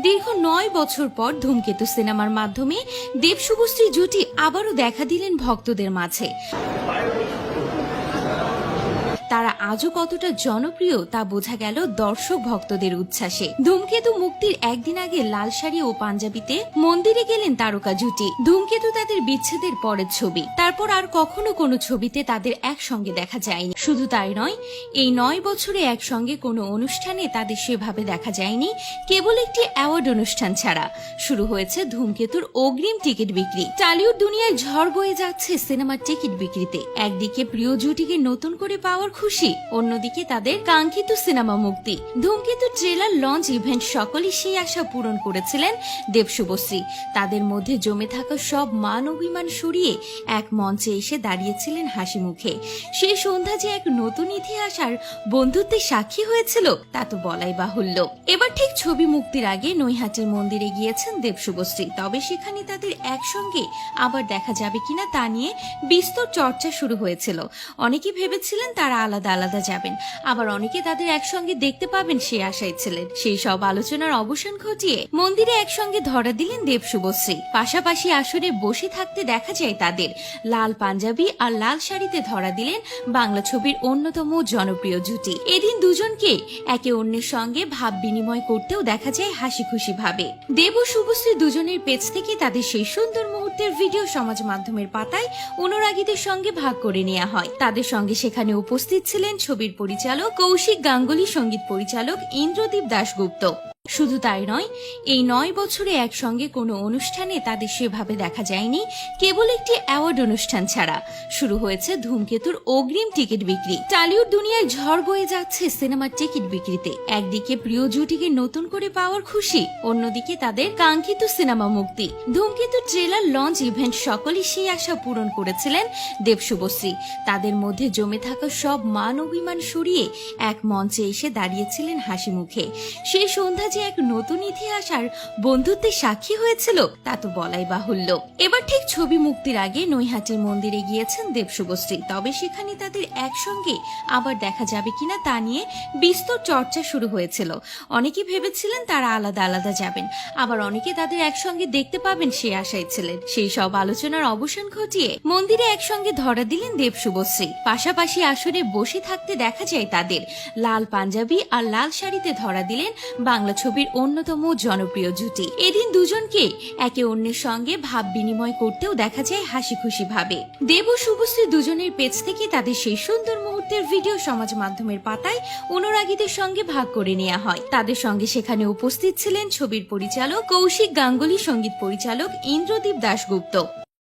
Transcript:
দীর্ঘ নয় বছর পর ধূমকেতু সিনেমার মাধ্যমে দেব শুভশ্রী জুটি আবারও দেখা দিলেন ভক্তদের মাঝে। তারা আজও কতটা জনপ্রিয় তা বোঝা গেল দর্শক ভক্তদের উচ্ছ্বাসে। ধূমকেতু মুক্তির একদিন আগে লাল শাড়ি ও পাঞ্জাবিতে মন্দিরে গেলেন তারকা জুটি। ধূমকেতু তাদের বিচ্ছেদের পরের ছবি। তারপর আর কখনো কোনো ছবিতে তাদের একসঙ্গে দেখা যায়নি। শুধু তাই নয়, এই নয় বছরে একসঙ্গে কোনো অনুষ্ঠানে তাদের সেভাবে দেখা যায়নি, কেবল একটি অ্যাওয়ার্ড অনুষ্ঠান ছাড়া। শুরু হয়েছে ধূমকেতুর অগ্রিম টিকিট বিক্রি। টালিউড দুনিয়ায় ঝড় বয়ে যাচ্ছে সিনেমার টিকিট বিক্রিতে। একদিকে প্রিয় জুটিকে নতুন করে পাওয়ার খুশি অন্যদিকে তাদের কাঙ্ক্ষিত সিনেমা মুক্তি। ধূমকেতু ট্রেলার লঞ্চ ইভেন্ট সকলেই সেই আশা পূরণ করেছিলেন দেব শুভশ্রী। তাদের মধ্যে জমে থাকা সব মান অভিমান সরিয়ে এক মঞ্চে এসে দাঁড়িয়েছিলেন হাসি মুখে। সেই সন্ধ্যা যে এক নতুন ইতিহাস আর বন্ধুত্বের সাক্ষী হয়েছিল, তা তো বলাই বাহুল্য। এবার ঠিক ছবি মুক্তির আগে নৈহাটির মন্দিরে গিয়েছেন দেবশুভশ্রী তবে সেখানে তাদের একসঙ্গে আবার দেখা যাবে কিনা তা নিয়ে বিস্তর চর্চা শুরু হয়েছিল। অনেকে ভেবেছিলেন তারা আলাদা আলাদা যাবেন। আবার অনেকে তাদের একসঙ্গে দেখতে পাবেন সে আশায় ছিলেন। সেই সব আলোচনার অবসান ঘটিয়ে মন্দিরে একসঙ্গে ধরা দিলেন দেব শুভশ্রী। পাশাপাশি আসরে বসে থাকতে দেখা যায় তাদের। লাল পাঞ্জাবি আর লাল শাড়িতে ধরা দিলেন বাংলা ছবির অন্যতম জনপ্রিয় জুটি। এদিন দুজনকে একে অন্যের সঙ্গে ভাব বিনিময় করতেও দেখা যায় হাসি খুশি ভাবে দেব ও শুভশ্রী দুজনের পেজ থেকে তাদের সেই সুন্দর মুহূর্তের ভিডিও সমাজ মাধ্যমের পাতায় অনুরাগীদের সঙ্গে ভাগ করে নেওয়া হয়। তাদের সঙ্গে সেখানে উপস্থিত ছিলেন ছবির পরিচালক কৌশিক গাঙ্গুলি সংগীত পরিচালক ইন্দ্রদীপ দাশগুপ্ত। শুধু তাই নয়, এই নয় বছরে একসঙ্গে কোনো অনুষ্ঠানে তাদের সেভাবে দেখা যায়নি, কেবল একটি অ্যাওয়ার্ড অনুষ্ঠান ছাড়া। শুরু হয়েছে ধূমকেতুর অগ্রিম টিকিট বিক্রি। টালিউড দুনিয়ায় ঝড় বয়ে যাচ্ছে সিনেমার টিকিট বিক্রিতে। একদিকে প্রিয় জুটিকে নতুন করে পাওয়ার খুশি, অন্যদিকে তাদের কাঙ্ক্ষিত সিনেমা মুক্তি। ধূমকেতু ট্রেলার লঞ্চ ইভেন্ট সকলেই সেই আশা পূরণ করেছিলেন দেব শুভশ্রী। তাদের মধ্যে জমে থাকা সব মান অভিমান সরিয়ে এক মঞ্চে এসে দাঁড়িয়েছিলেন হাসি মুখে সেই সন্ধ্যা যে এক নতুন ইতিহাস আর বন্ধুত্বের সাক্ষী হয়েছিল, তা তো বলাই বাহুল্য। এবার ঠিক ছবি মুক্তির আগে নৈহাটির মন্দিরে গিয়েছেন দেব শুভশ্রী তবে সেখানে তাদের একসঙ্গে আবার দেখা যাবে কিনা তা নিয়ে বিস্তর চর্চা শুরু হয়েছিল। অনেকে ভেবেছিলেন তারা আলাদা আলাদা যাবেন। আবার অনেকে তাদের একসঙ্গে দেখতে পাবেন সে আশায় ছিলেন। সেই সব আলোচনার অবসান ঘটিয়ে মন্দিরে একসঙ্গে ধরা দিলেন দেব শুভশ্রী পাশাপাশি আসরে বসে থাকতে দেখা যায় তাদের। লাল পাঞ্জাবি আর লাল শাড়িতে ধরা দিলেন বাংলা ছবির অন্যতম জনপ্রিয় জুটি। এদিন দুজনকে একে অন্যের সঙ্গে ভাব বিনিময় করতেও দেখা যায় হাসি খুশি ভাবে দেব শুভশ্রী দুজনের পেজ থেকে তাদের সেই সুন্দর মুহূর্তের ভিডিও সমাজ মাধ্যমের পাতায় অনুরাগীদের সঙ্গে ভাগ করে নেওয়া হয়। তাদের সঙ্গে সেখানে উপস্থিত ছিলেন ছবির পরিচালক, কৌশিক গাঙ্গুলি, সংগীত পরিচালক ইন্দ্রদীপ দাশগুপ্ত।